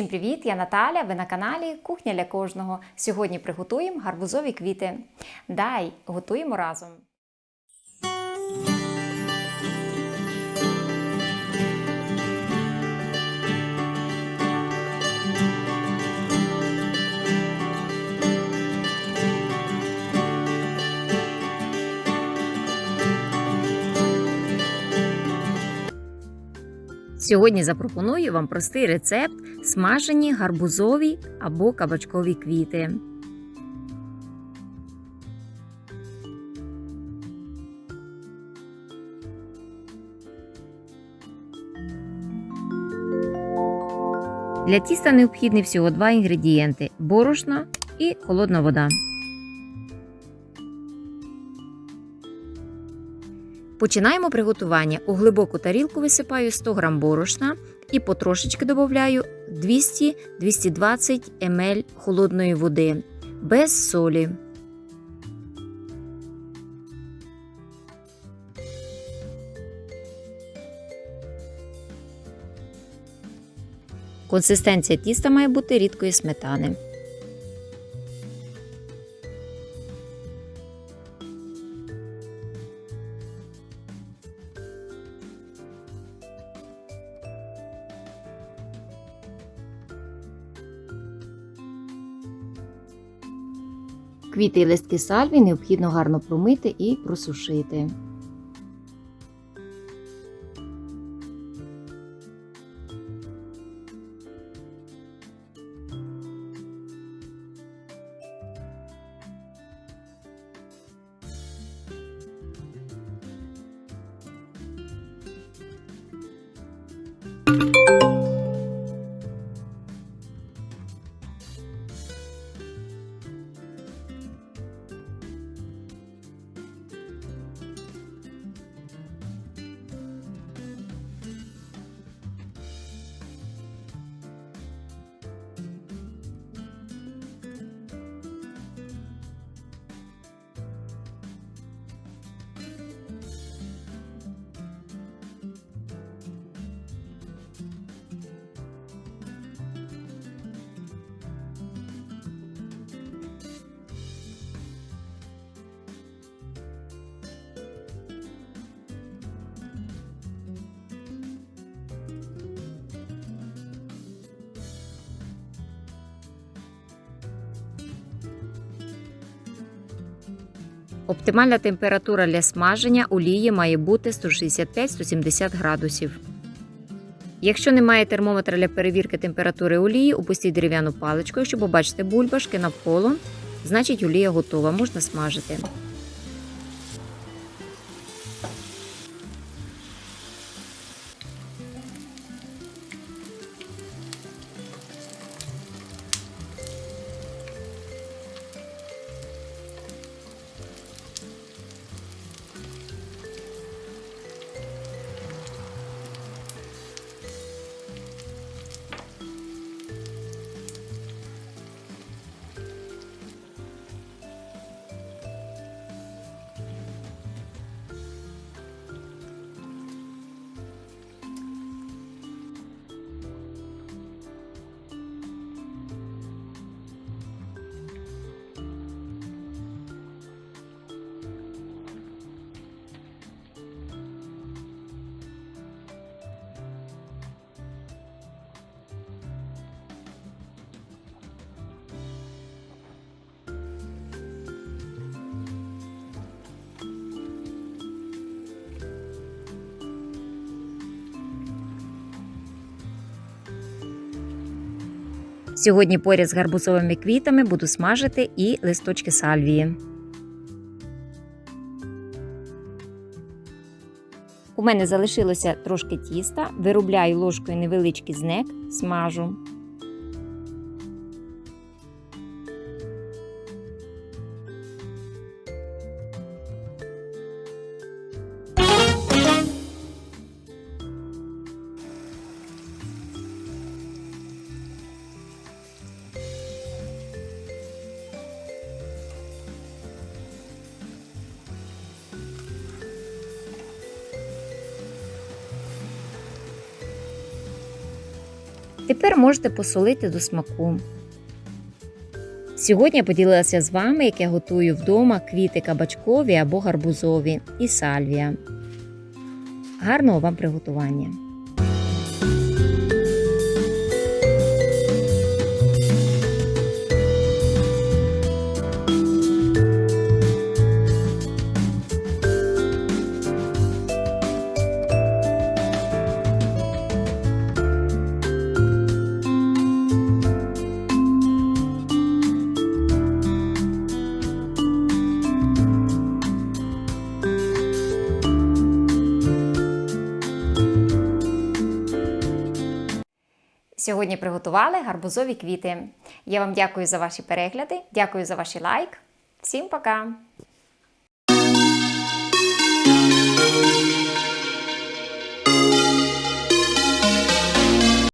Всім привіт! Я Наталя. Ви на каналі Кухня для кожного. Сьогодні приготуємо гарбузові квіти. Дай готуємо разом. Сьогодні запропоную вам простий рецепт смажені гарбузові або кабачкові квіти. Для тіста необхідні всього два інгредієнти борошно і холодна вода. Починаємо приготування. У глибоку тарілку висипаю 100 г борошна і потрошечки додаю 200-220 мл холодної води без солі. Консистенція тіста має бути рідкої сметани. Квіти і листки сальві необхідно гарно промити і просушити. Оптимальна температура для смаження олії має бути 165-170 градусів. Якщо немає термометра для перевірки температури олії, опустіть дерев'яну паличку. щоб побачити бульбашки навколо, значить олія готова, можна смажити. Сьогодні поряд з гарбузовими квітами буду смажити і листочки сальвії. У мене залишилося трошки тіста, виробляю ложкою невеличкий знек, смажу. Тепер можете посолити до смаку. Сьогодні я поділилася з вами, як я готую вдома квіти кабачкові або гарбузові і сальвія. Гарного вам приготування! Сьогодні приготували гарбузові квіти. Я вам дякую за ваші перегляди, дякую за ваші лайк. Всім пока!